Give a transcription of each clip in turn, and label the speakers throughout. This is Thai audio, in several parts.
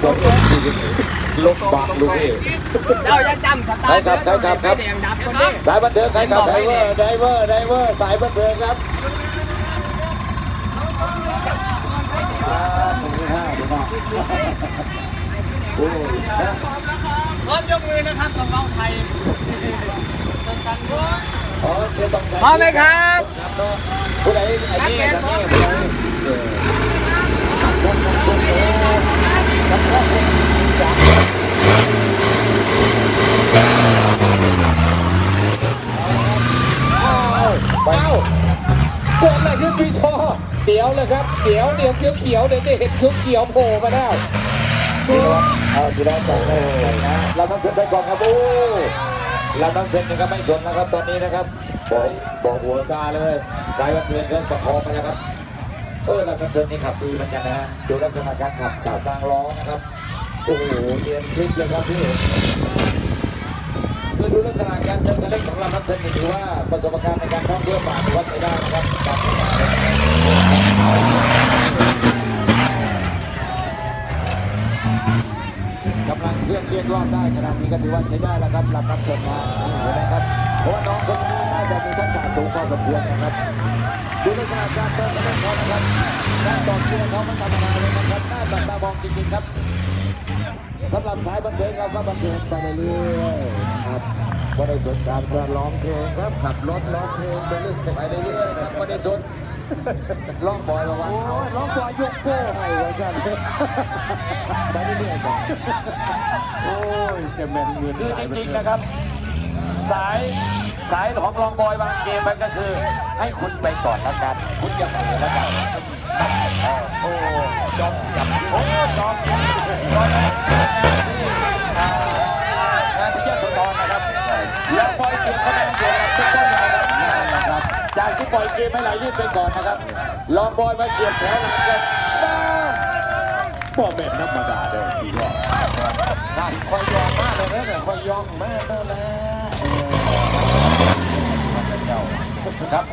Speaker 1: โดนลบบังลูกนี่
Speaker 2: เจ้าจะจำสตาร์ท
Speaker 1: ครับครับครับครับ
Speaker 2: แดงดับคนนี้
Speaker 1: สายบันเทิงใครครับไดเวอร์ไดเวอร์ไดเวอร์สายบันเทิงครับอ่าตรงนี้ห้าดีมากโอ้ย
Speaker 2: พร้อมยกมือนะครับกับเราไทย
Speaker 1: อ๋อเชียร์ต้อง
Speaker 2: พร้อมไหมครับ
Speaker 1: ผู้ใดไอ้นี่ไอ้นี่ผู้ใดเออไปเอ้าเกดอะไรขึ้นพี่ชอเดี๋ยวเลยครับเดี๋ยวเดี๋ยวเขียวเขียวเดี๋ยวจะเห็นเขียวเขียวโผล่มาได้พี่น้องเอาทีแรกก่อนเลยนะเราต้องเซ็นไปก่อนครับโอ้เราต้องเซ็นนะครับไม่สนนะครับตอนนี้นะครับบอกบอกหัวซาเลยสายวันเงินเริ่มประคองไปแล้วครับเออเราต้องเซ็นนี่ขับดีเหมือนกันนะฮะดูลักษณะการขับต่ากลางล้อนะครับโอ้โหเรียนคลิปเลยครับพี่คือดูลักษณะการเดินการเล่นของเรานักเซนถือว่าประสบการณ์ในการท่องเที่ยวป่าว่าใช้ได้นะครับการ กำลังเคลื่อนเรียกรอบได้ขนาดนี้ก็ถือว่าใช้ได้แล้วครับหลักการเกิดมาเห็นไหมครับเพราะว่าน้องคนนี้น่าจะมีทักษะสูงพอสมควรนะครับดูลักษณะการเดินการเล่นเขานะครับการต่อเชือกเขาไม่ธรรมดาเลยนะครับน่าจับตามองจริงๆครับสำหรับสายบันเทิงเราก็บันเทิงไปเรื่อยๆครับก็ได้สนการก็ร้องเพลงครับขับรถร้องเพลงไปเรื่อยไปเรื่อยๆครับก็ได้สนร้องบอยบอกว่าโอ้ยร้องบอยยกโป้ให้ไว้กันไปเรื่อยๆครับ
Speaker 3: โอ้ยจะแม่นเงิน
Speaker 1: คือ
Speaker 3: หลาย
Speaker 1: จ
Speaker 3: ประ
Speaker 1: ริง
Speaker 3: เท
Speaker 1: ๆ
Speaker 3: ศ
Speaker 1: นะครับ สายสายของรองบอยบางเกมมันก็คือ ให้คุณไปก่อนละกัน คุณอย่าไปแล้วกันโอ้จอมจับโอ้จอมจอมอ่างานที่ยอดสตอนนะครับแล้วบอยเสียคะแนนเดียวกับทุกคนนะครับจากที่ปล่อยเกมให้ไหลลื่นไปก่อนนะครับ ลองบอยมาเสียบแถวหลังกันบ้า
Speaker 3: พ่อแม่นธรรมดาเด้อพี่น้อง
Speaker 1: น่าคอยยอมมากเลยนะเนี่ ยคอยยอมมากเลยนะครับ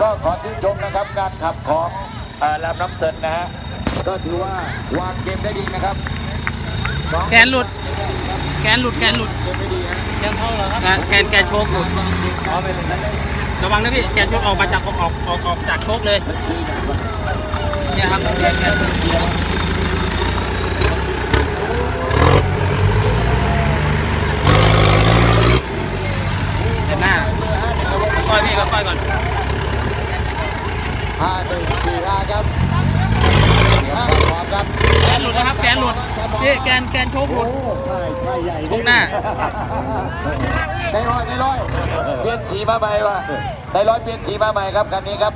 Speaker 1: ก็ขอชื่นชมนะครับการขับของเอ่อลำน้ำเซินนะฮะก็ถือว่าวางเกมได้ดีนะครับน้อง
Speaker 2: แกนหลุด แกนหลุด แกนหลุด
Speaker 1: เกมไม่ดีฮะ
Speaker 2: แกนเข้าเหรอครับแกนแกนโชคหลุดระวังนะพี่ แกนโชคออกมาจากออกออกออกออกจากโชคเลย
Speaker 1: ซื้อหนังมา
Speaker 2: เนี่ยครับแกนแกนเดี๋ยวหน้า ค่อยๆพี่ค่อยๆก่อน
Speaker 1: ห้าหนึ่งสี่ห้าครับห้าขอบครับ
Speaker 2: แกนหลุดนะครับ แกนหลุดพี่แกนแกนโชคหลุด
Speaker 3: ใช่ใช่ใหญ่
Speaker 2: ตรงหน้า
Speaker 1: ได้ร้อยได้ร้อยเปลี่ยนสีมาใหม่ว่ะได้ร้อยเปลี่ยนสีมาใหม่ครับคันนี้ครับ